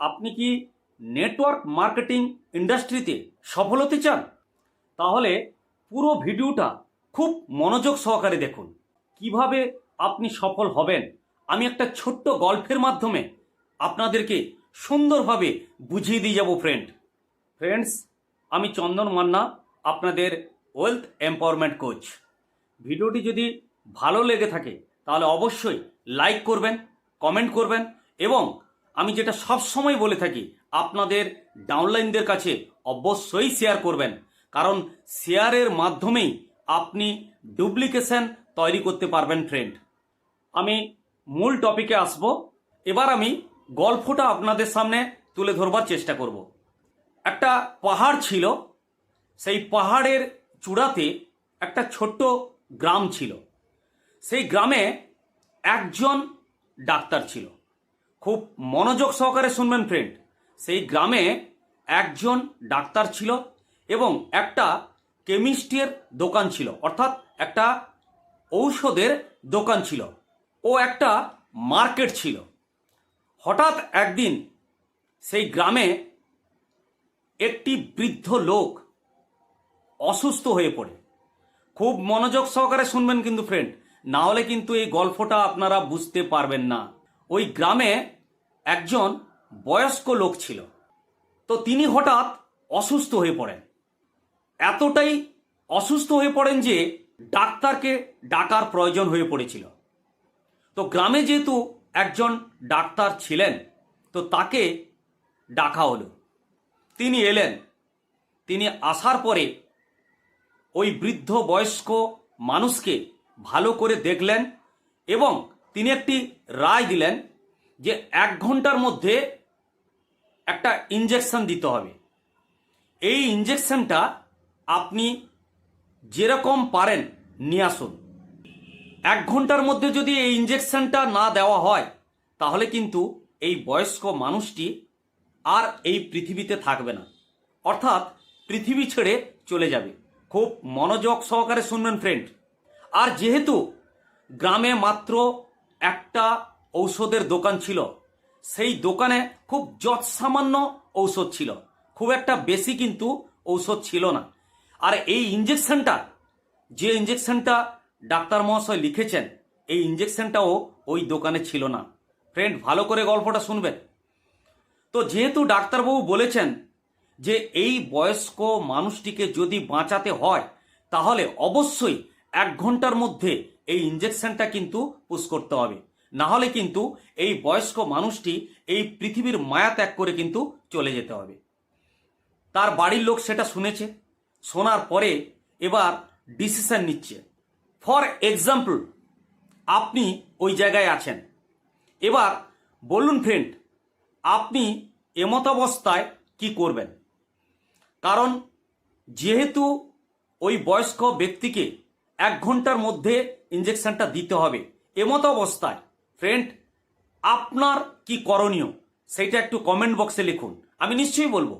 আপনি কি network marketing ইন্ডাস্ট্রিতে সফল হতে চান? তাহলে পুরো ভিডিওটা খুব মনোযোগ সহকারে দেখুন। কীভাবে আপনি সফল হবেন? আমি একটা ছোট্ট গল্পের মাধ্যমে আপনাদেরকে সুন্দরভাবে বুঝিয়ে দিয়ে যাব ফ্রেন্ড ফ্রেন্ডস আমি চন্দন মান্না, আপনাদের ওয়েলথ এম্পাওয়ারমেন্ট কোচ ভিডিওটি যদি ভালো লেগে থাকে, তাহলে অবশ্যই লাইক করবেন কমেন্ট করবেন এবং আমি যেটা সব সময় বলে থাকি, আপনাদের ডাউনলাইনদের কাছে অবশ্যই শেয়ার করবেন। কারণ শেয়ারের মাধ্যমেই আপনি ডুপ্লিকেশন তৈরি করতে পারবেন ফ্রেন্ড আমি মূল টপিকে আসব। এবার আমি গল্পটা আপনাদের সামনে তুলে ধরবার চেষ্টা করব। একটা পাহাড় ছিল, সেই পাহাড়ের চূড়াতে একটা ছোট্ট গ্রাম ছিল। সেই গ্রামে একজন ডাক্তার ছিল। খুব মনোযোগ সহকারে শুনবেন ফ্রেন্ড সেই গ্রামে একজন ডাক্তার ছিল এবং একটা কেমিস্ট্রির দোকান ছিল, অর্থাৎ একটা ঔষধের দোকান ছিল। ও একটা মার্কেট ছিল। হঠাৎ একদিন সেই গ্রামে একটি বৃদ্ধ লোক অসুস্থ হয়ে পড়ে। খুব মনোযোগ সহকারে শুনবেন কিন্তু ফ্রেন্ড না হলে কিন্তু এই গল্পটা আপনারা বুঝতে পারবেন না। ওই গ্রামে একজন বয়স্ক লোক ছিল। তো তিনি হঠাৎ অসুস্থ হয়ে পড়েন। এতটাই অসুস্থ হয়ে পড়েন যে ডাক্তারকে ডাকার প্রয়োজন হয়ে পড়েছিল। তো গ্রামে যেহেতু একজন ডাক্তার ছিলেন, তো তাকে ডাকা হলো। তিনি এলেন। তিনি আসার পরে ওই বৃদ্ধ বয়স্ক মানুষকে ভালো করে দেখলেন এবং তিনি একটি রায় দিলেন যে এক ঘণ্টার মধ্যে একটা ইঞ্জেকশন দিতে হবে। এই ইঞ্জেকশনটা আপনি যেরকম পারেন নিয়ে আসুন। এক ঘণ্টার মধ্যে যদি এই ইঞ্জেকশনটা না দেওয়া হয়, তাহলে কিন্তু এই বয়স্ক মানুষটি আর এই পৃথিবীতে থাকবে না। অর্থাৎ পৃথিবী ছেড়ে চলে যাবে। খুব মনোযোগ সহকারে শুনবেন ফ্রেন্ড আর যেহেতু গ্রামে মাত্র একটা ঔষধের দোকান ছিল। সেই দোকানে খুব যৎসামান্য ঔষধ ছিল। খুব একটা বেশি কিন্তু ঔষধ ছিল না। আর এই ইঞ্জেকশনটা যে ইঞ্জেকশনটা ডাক্তার মহাশয় লিখেছেন, এই ইঞ্জেকশনটাও ওই দোকানে ছিল না। ফ্রেন্ড ভালো করে গল্পটা শুনবেন। তো যেহেতু ডাক্তারবাবু বলেছেন যে এই বয়স্ক মানুষটিকে যদি বাঁচাতে হয়, তাহলে অবশ্যই এক ঘণ্টার মধ্যে এই ইঞ্জেকশনটা কিন্তু পুশ করতে হবে। না হলে কিন্তু এই বয়স্ক মানুষটি এই পৃথিবীর মায়া ত্যাগ করে কিন্তু চলে যেতে হবে। তার বাড়ির লোক সেটা শুনেছে, শোনার পরে এবার ডিসিশন নিচ্ছে। ফর এক্সাম্পল আপনি ওই জায়গায় আছেন। এবার বলুন ফ্রেন্ড আপনি এমতাবস্থায় কি করবেন? কারণ যেহেতু ওই বয়স্ক ব্যক্তিকে এক ঘণ্টার মধ্যে ইঞ্জেকশনটা দিতে হবে। এমতো অবস্থায় ফ্রেন্ড আপনার কি করণীয়? সেইটা একটু কমেন্ট বক্সে লিখুন। আমি নিশ্চয়ই বলব,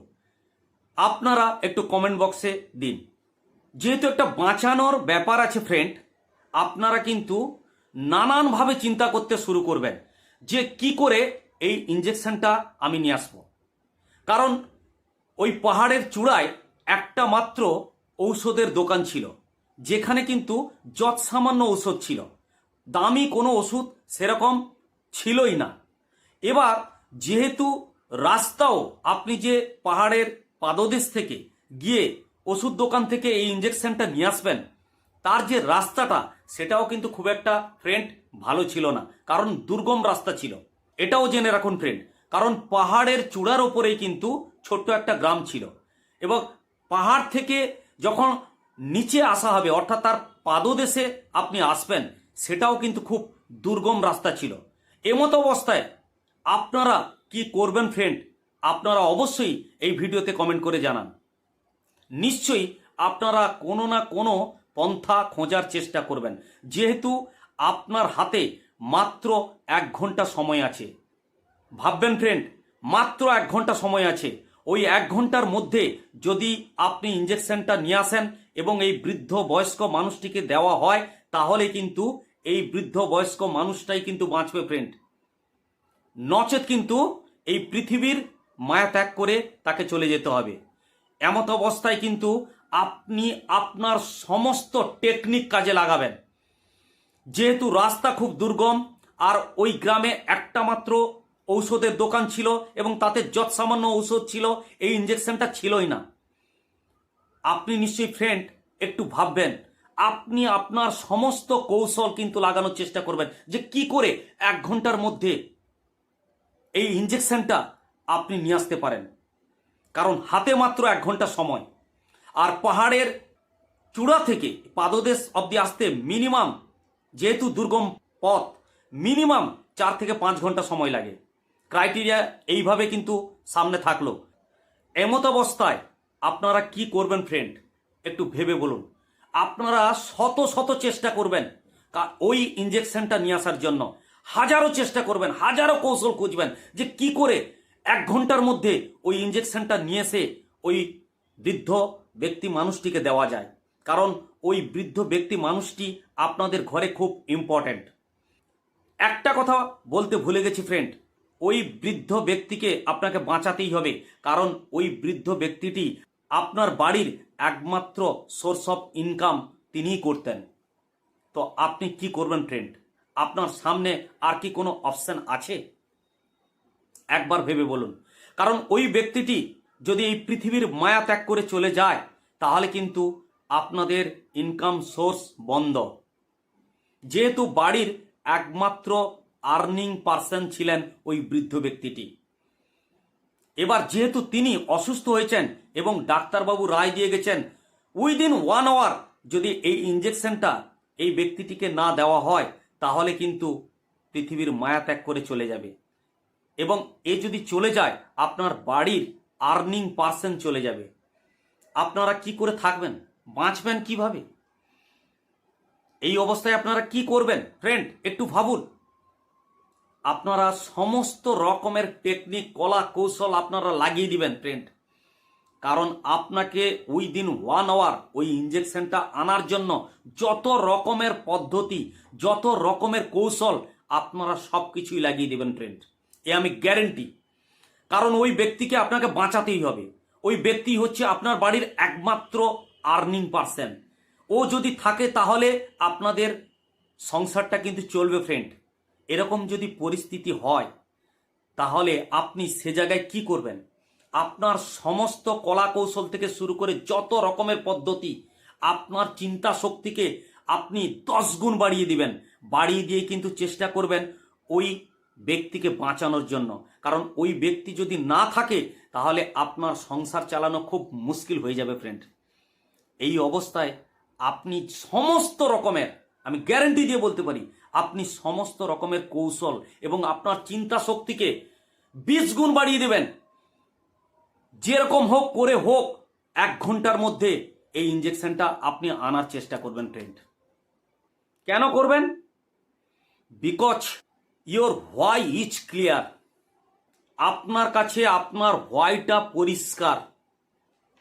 আপনারা একটু কমেন্ট বক্সে দিন। যেহেতু একটা বাঁচানোর ব্যাপার আছে ফ্রেন্ড আপনারা কিন্তু নানানভাবে চিন্তা করতে শুরু করবেন যে কি করে এই ইঞ্জেকশনটা আমি নিয়ে আসব। কারণ ওই পাহাড়ের চূড়ায় একটা মাত্র ঔষধের দোকান ছিল। যেখানে কিন্তু যৎসামান্য ওষুধ ছিল। দামি কোনো ওষুধ সেরকম ছিলই না। এবার যেহেতু রাস্তাও আপনি যে পাহাড়ের পাদদেশ থেকে গিয়ে ওষুধ দোকান থেকে এই ইঞ্জেকশনটা নিয়ে আসবেন, তার যে রাস্তাটা, সেটাও কিন্তু খুব একটা ফ্রেন্ড ভালো ছিল না। কারণ দুর্গম রাস্তা ছিল। এটাও জেনে রাখুন ফ্রেন্ড কারণ পাহাড়ের চূড়ার ওপরেই কিন্তু ছোট্ট একটা গ্রাম ছিল। এবং পাহাড় থেকে যখন নিচে আসা হবে, অর্থাৎ তার পাদদেশে আপনি আসবেন, সেটাও কিন্তু খুব দুর্গম রাস্তা ছিল। এমতো অবস্থায় আপনারা কি করবেন ফ্রেন্ড আপনারা অবশ্যই এই ভিডিওতে কমেন্ট করে জানান। নিশ্চয়ই আপনারা কোনো না কোনো পন্থা খোঁজার চেষ্টা করবেন। যেহেতু আপনার হাতে মাত্র এক ঘণ্টা সময় আছে। ভাববেন ফ্রেন্ড মাত্র এক ঘণ্টা সময় আছে। ওই এক ঘণ্টার মধ্যে যদি আপনি ইঞ্জেকশনটা নিয়ে আসেন এবং এই বৃদ্ধ বয়স্ক মানুষটিকে দেওয়া হয়, তাহলে কিন্তু এই বৃদ্ধ বয়স্ক মানুষটাই কিন্তু বাঁচবে ফ্রেন্ড নচেত কিন্তু এই পৃথিবীর মায়া ত্যাগ করে তাকে চলে যেতে হবে। এমত অবস্থায় কিন্তু আপনি আপনার সমস্ত টেকনিক কাজে লাগাবেন। যেহেতু রাস্তা খুব দুর্গম, আর ওই গ্রামে একটা মাত্র ঔষধের দোকান ছিল এবং তাতে যৎ সামান্য ঔষধ ছিল, এই ইঞ্জেকশনটা ছিলই না। আপনি নিশ্চয়ই ফ্রেন্ড একটু ভাববেন। আপনি আপনার সমস্ত কৌশল কিন্তু লাগানোর চেষ্টা করবেন যে কি করে এক ঘণ্টার মধ্যে এই ইঞ্জেকশনটা আপনি নিয়ে আসতে পারেন। কারণ হাতে মাত্র এক ঘণ্টা সময়। আর পাহাড়ের চূড়া থেকে পাদদেশ অব্দি আসতে মিনিমাম যেহেতু দুর্গম পথ মিনিমাম চার থেকে পাঁচ ঘণ্টা সময় লাগে। ক্রাইটেরিয়া এইভাবে কিন্তু সামনে থাকল। এমত অবস্থায় আপনারা কি করবেন ফ্রেন্ড একটু ভেবে বলুন। আপনারা শত শত চেষ্টা করবেন ওই ইঞ্জেকশনটা নিয়ে আসার জন্য। হাজারো চেষ্টা করবেন, হাজারো কৌশল খুঁজবেন যে কি করে এক ঘণ্টার মধ্যে ওই ইঞ্জেকশনটা নিয়ে এসে ওই বৃদ্ধ ব্যক্তি মানুষটিকে দেওয়া যায়। কারণ ওই বৃদ্ধ ব্যক্তি মানুষটি আপনাদের ঘরে খুব ইম্পর্ট্যান্ট একটা কথা বলতে ভুলে গেছি ফ্রেন্ড ওই বৃদ্ধ ব্যক্তিকে আপনাকে বাঁচাতেই হবে। কারণ ওই বৃদ্ধ ব্যক্তিটি আপনার বাড়ির একমাত্র সোর্স অফ ইনকাম তিনিই করতেন। তো আপনি কি করবেন ফ্রেন্ড আপনার সামনে আর কি কোনো অপশান আছে? একবার ভেবে বলুন। কারণ ওই ব্যক্তিটি যদি এই পৃথিবীর মায়া ত্যাগ করে চলে যায়, তাহলে কিন্তু আপনাদের ইনকাম সোর্স বন্ধ। যেহেতু বাড়ির একমাত্র আর্নিং পার্সন ছিলেন ওই বৃদ্ধ ব্যক্তিটি। এবার যেহেতু তিনি অসুস্থ হয়েছেন এবং ডাক্তারবাবু রায় দিয়ে গেছেন, উইদিন ওয়ান আওয়ার যদি এই ইঞ্জেকশনটা এই ব্যক্তিটিকে না দেওয়া হয়, তাহলে কিন্তু পৃথিবীর মায়া ত্যাগ করে চলে যাবে। এবং এ যদি চলে যায়, আপনার বাড়ির আর্নিং পার্সেন্ট চলে যাবে। আপনারা কি করে থাকবেন? বাঁচবেন কীভাবে? এই অবস্থায় আপনারা কি করবেন? ফ্রেন্ড, একটু ভাবুন। আপনারা সমস্ত রকমের টেকনিক কলা কৌশল আপনারা লাগিয়ে দিবেন ফ্রেন্ড কারণ আপনাকে ওই দিন ওয়ান আওয়ার ওই ইঞ্জেকশনটা আনার জন্য যত রকমের পদ্ধতি, যত রকমের কৌশল আপনারা সব কিছুই লাগিয়ে দেবেন ফ্রেন্ড এ আমি গ্যারেন্টি কারণ ওই ব্যক্তিকে আপনাকে বাঁচাতেই হবে। ওই ব্যক্তি হচ্ছে আপনার বাড়ির একমাত্র আর্নিং পার্সন ও যদি থাকে তাহলে আপনাদের সংসারটা কিন্তু চলবে ফ্রেন্ড এরকম যদি পরিস্থিতি হয়, তাহলে আপনি সে জায়গায় কি করবেন? আপনার সমস্ত কলা কৌশল থেকে শুরু করে যত রকমের পদ্ধতি, আপনার চিন্তা শক্তিকে আপনি দশ গুণ বাড়িয়ে দিবেন। বাড়িয়ে দিয়ে কিন্তু চেষ্টা করবেন ওই ব্যক্তিকে বাঁচানোর জন্য। কারণ ওই ব্যক্তি যদি না থাকে, তাহলে আপনার সংসার চালানো খুব মুশকিল হয়ে যাবে ফ্রেন্ড এই অবস্থায় আপনি সমস্ত রকমের, আমি গ্যারেন্টি দিয়ে বলতে পারি আপনি সমস্ত রকমের কৌশল এবং আপনার চিন্তা শক্তিকে বিশ গুণ বাড়িয়ে দেবেন। যেরকম হোক, করে হোক, এক ঘণ্টার মধ্যে এই ইঞ্জেকশনটা আপনি আনার চেষ্টা করবেন ফ্রেন্ড কেন করবেন? Because your why is clear আপনার কাছে আপনার হোয়াইটা পরিষ্কার।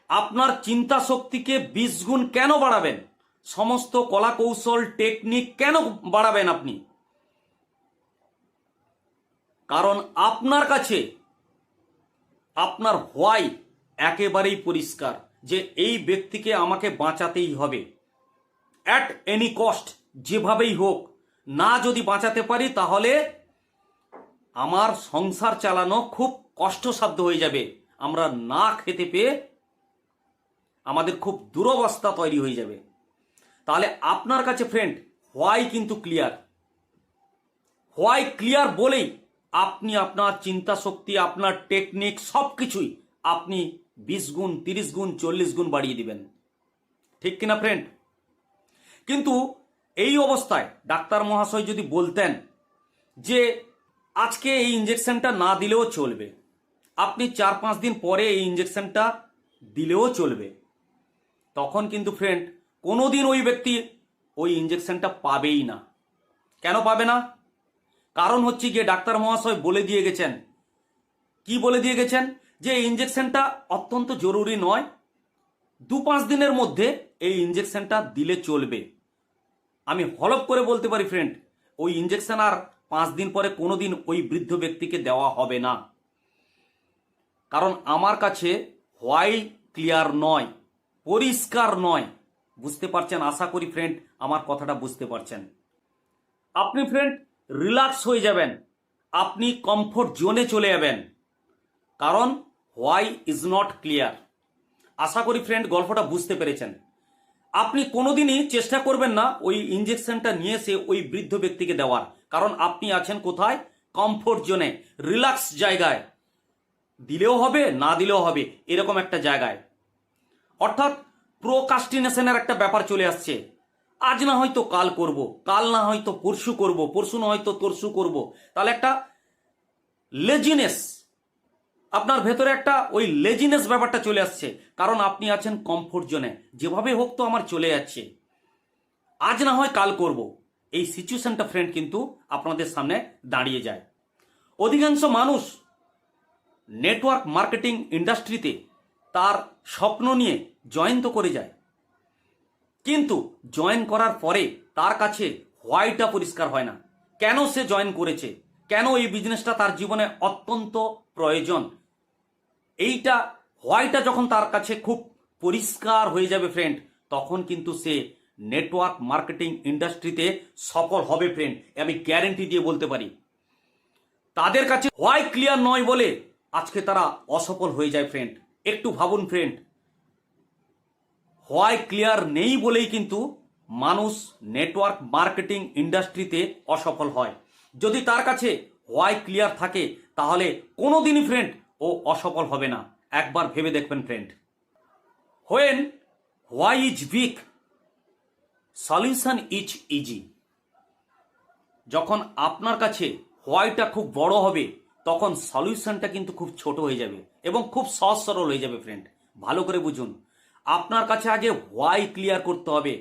আপনার চিন্তা শক্তিকে বিশ গুণ কেন বাড়াবেন? সমস্ত কলা কৌশল টেকনিক কেন বাড়াবেন আপনি? কারণ আপনার কাছে, আপনার হোয়াই একেবারেই পরিষ্কার যে এই ব্যক্তিকে আমাকে বাঁচাতেই হবে। অ্যাট এনি কস্ট যেভাবেই হোক, না যদি বাঁচাতে পারি তাহলে আমার সংসার চালানো খুব কষ্টসাধ্য হয়ে যাবে। আমরা না খেতে পেয়ে আমাদের খুব দুরবস্থা তৈরি হয়ে যাবে। তাহলে আপনার কাছে ফ্রেন্ড হোয়াই কিন্তু ক্লিয়ার হোয়াই ক্লিয়ার বলেই আপনি আপনার চিন্তা শক্তি, আপনার টেকনিক সব কিছুই আপনি বিশ গুণ, তিরিশ গুণ, চল্লিশ গুণ বাড়িয়ে দিবেন। ঠিক কিনা ফ্রেন্ড কিন্তু এই অবস্থায় ডাক্তার মহাশয় যদি বলতেন যে আজকে এই ইঞ্জেকশনটা না দিলেও চলবে, আপনি চার পাঁচ দিন পরে এই ইঞ্জেকশনটা দিলেও চলবে, তখন কিন্তু ফ্রেন্ড কোনোদিন ওই ব্যক্তি ওই ইঞ্জেকশনটা পাবেই না। কেন পাবে না? কারণ হচ্ছে গিয়ে ডাক্তার মহাশয় বলে দিয়ে গেছেন। কি বলে দিয়ে গেছেন? যে ইঞ্জেকশনটা অত্যন্ত জরুরি নয়। দু পাঁচ দিনের মধ্যে এই ইঞ্জেকশনটা দিলে চলবে। আমি হলপ করে বলতে পারি ফ্রেন্ড ওই ইঞ্জেকশন আর পাঁচ দিন পরে কোনো দিন ওই বৃদ্ধ ব্যক্তিকে দেওয়া হবে না। কারণ আমার কাছে হোয়াইট ক্লিয়ার নয়, পরিষ্কার নয়। বুঝতে পারছেন? আশা করি ফ্রেন্ড আমার কথাটা বুঝতে পারছেন। আপনি ফ্রেন্ড রিল্যাক্স হয়ে যাবেন। আপনি কমফোর্ট জোনে চলে যাবেন। কারণ হোয়াই ইজ নট ক্লিয়ার আশা করি ফ্রেন্ড গল্পটা বুঝতে পেরেছেন। আপনি কোনোদিনই চেষ্টা করবেন না ওই ইঞ্জেকশনটা নিয়ে এসে ওই বৃদ্ধ ব্যক্তিকে দেওয়ার। কারণ আপনি আছেন কোথায়? কমফোর্ট জোনে রিল্যাক্স জায়গায়। দিলেও হবে, না দিলেও হবে, এরকম একটা জায়গায়। অর্থাৎ প্রোকাস্টিনেশনের একটা ব্যাপার চলে আসছে। আজ না হয়তো কাল করব, কাল না হয়তো পরশু করব, পরশু না হয়তো তরশু করব। তাহলে একটা লেজিনেস আপনার ভেতরে একটা ওই লেজিনেস ব্যাপারটা চলে আসছে। কারণ আপনি আছেন কমফোর্ট জোনে যেভাবে হোক তো আমার চলে যাচ্ছে। আজ না হয় কাল করব। এই সিচুয়েশনটা ফ্রেন্ড কিন্তু আপনাদের সামনে দাঁড়িয়ে যায়। অধিকাংশ মানুষ নেটওয়ার্ক মার্কেটিং ইন্ডাস্ট্রিতে তার স্বপ্ন নিয়ে জয়েন তো করে যায়। কিন্তু জয়েন করার পরে তার কাছে হোয়াইটা পরিষ্কার হয় না। কেন সে জয়েন করেছে? কেন এই বিজনেসটা তার জীবনে অত্যন্ত প্রয়োজন? এইটা হোয়াইটা যখন তার কাছে খুব পরিষ্কার হয়ে যাবে ফ্রেন্ড তখন কিন্তু সে নেটওয়ার্ক মার্কেটিং ইন্ডাস্ট্রিতে সফল হবে ফ্রেন্ড আমি গ্যারেন্টি দিয়ে বলতে পারি। তাদের কাছে হোয়াই ক্লিয়ার নয় বলে আজকে তারা অসফল হয়ে যায় ফ্রেন্ড একটু ভাবুন ফ্রেন্ড হোয়াই ক্লিয়ার নেই বলেই কিন্তু মানুষ নেটওয়ার্ক মার্কেটিং ইন্ডাস্ট্রিতে অসফল হয়। যদি তার কাছে হোয়াই ক্লিয়ার থাকে, তাহলে কোনোদিনই ফ্রেন্ড ও অসফল হবে না। একবার ভেবে দেখবেন friend when why is weak solution is easy যখন আপনার কাছে হোয়াইটা খুব বড় হবে, তখন সলিউশনটা কিন্তু খুব ছোট হয়ে যাবে। এবং খুব সহজ সরল হয়ে যাবে ফ্রেন্ড ভালো করে বুঝুন। আপনার কাছে আগে হোয়াই ক্লিয়ার করতে হবে।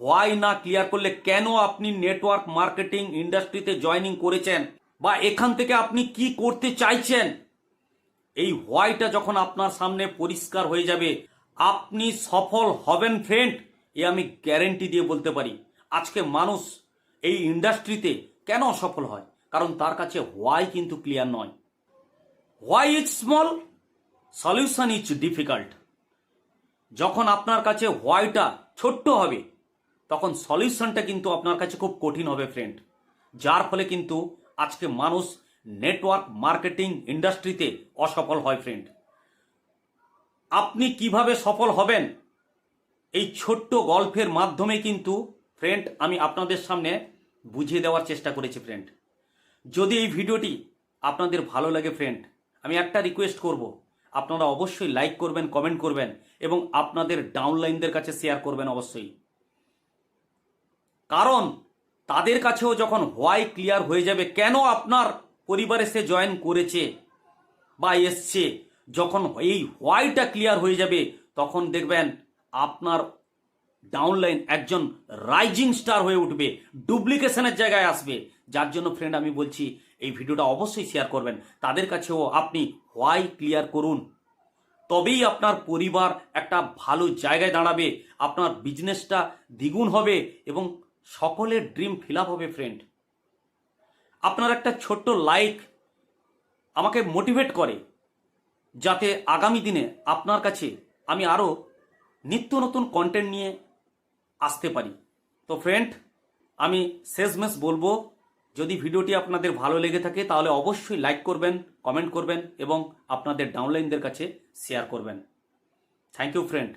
হোয়াই না ক্লিয়ার করলে কেন আপনি নেটওয়ার্ক মার্কেটিং ইন্ডাস্ট্রিতে জয়েনিং করেছেন? বা এখান থেকে আপনি কি করতে চাইছেন? এই হোয়াইটা যখন আপনার সামনে পরিষ্কার হয়ে যাবে, আপনি সফল হবেন ফ্রেন্ড এ আমি গ্যারেন্টি দিয়ে বলতে পারি। আজকে মানুষ এই ইন্ডাস্ট্রিতে কেন অসফল হয়? কারণ তার কাছে হোয়াই কিন্তু ক্লিয়ার নয়। Why is small solution is difficult. যখন আপনার কাছে হোয়াইটা ছোট্ট হবে, তখন সলিউশনটা কিন্তু আপনার কাছে খুব কঠিন হবে ফ্রেন্ড যার ফলে কিন্তু আজকে মানুষ নেটওয়ার্ক মার্কেটিং ইন্ডাস্ট্রিতে অসফল হয় ফ্রেন্ড আপনি কীভাবে সফল হবেন, এই ছোট্ট গল্পের মাধ্যমে কিন্তু ফ্রেন্ড আমি আপনাদের সামনে বুঝিয়ে দেওয়ার চেষ্টা করেছি ফ্রেন্ড যদি এই ভিডিওটি আপনাদের ভালো লাগে ফ্রেন্ড আমি একটা রিকোয়েস্ট করব। আপনারা অবশ্যই লাইক করবেন কমেন্ট করবেন এবং আপনাদের ডাউনলাইনদের কাছে শেয়ার করবেন অবশ্যই। কারণ তাদের কাছেও যখন হোয়াই ক্লিয়ার হয়ে যাবে, কেন আপনার পরিবারে সে জয়েন করেছে বা এসছে, যখন এই হোয়াইটা ক্লিয়ার হয়ে যাবে, তখন দেখবেন আপনার ডাউনলাইন একজন রাইজিং স্টার হয়ে উঠবে ডুপ্লিকেশনের জায়গায় আসবে। যার জন্য ফ্রেন্ড আমি বলছি এই ভিডিওটা অবশ্যই শেয়ার করবেন। তাদের কাছেও আপনি হোয়াই ক্লিয়ার করুন। তবেই আপনার পরিবার একটা ভালো জায়গায় দাঁড়াবে, আপনার বিজনেসটা দ্বিগুণ হবে এবং সকলের ড্রিম ফিল হবে ফ্রেন্ড আপনার একটা ছোট্ট লাইক আমাকে মোটিভেট করে, যাতে আগামী দিনে আপনার কাছে আমি আরও নিত্য নতুন কন্টেন্ট নিয়ে আসতে পারি। তো ফ্রেন্ড আমি শেষমেশ বলব যদি ভিডিওটি আপনাদের ভালো লেগে থাকে, তাহলে অবশ্যই লাইক করবেন কমেন্ট করবেন এবং আপনাদের ডাউনলাইনদের কাছে শেয়ার করবেন। Thank you friend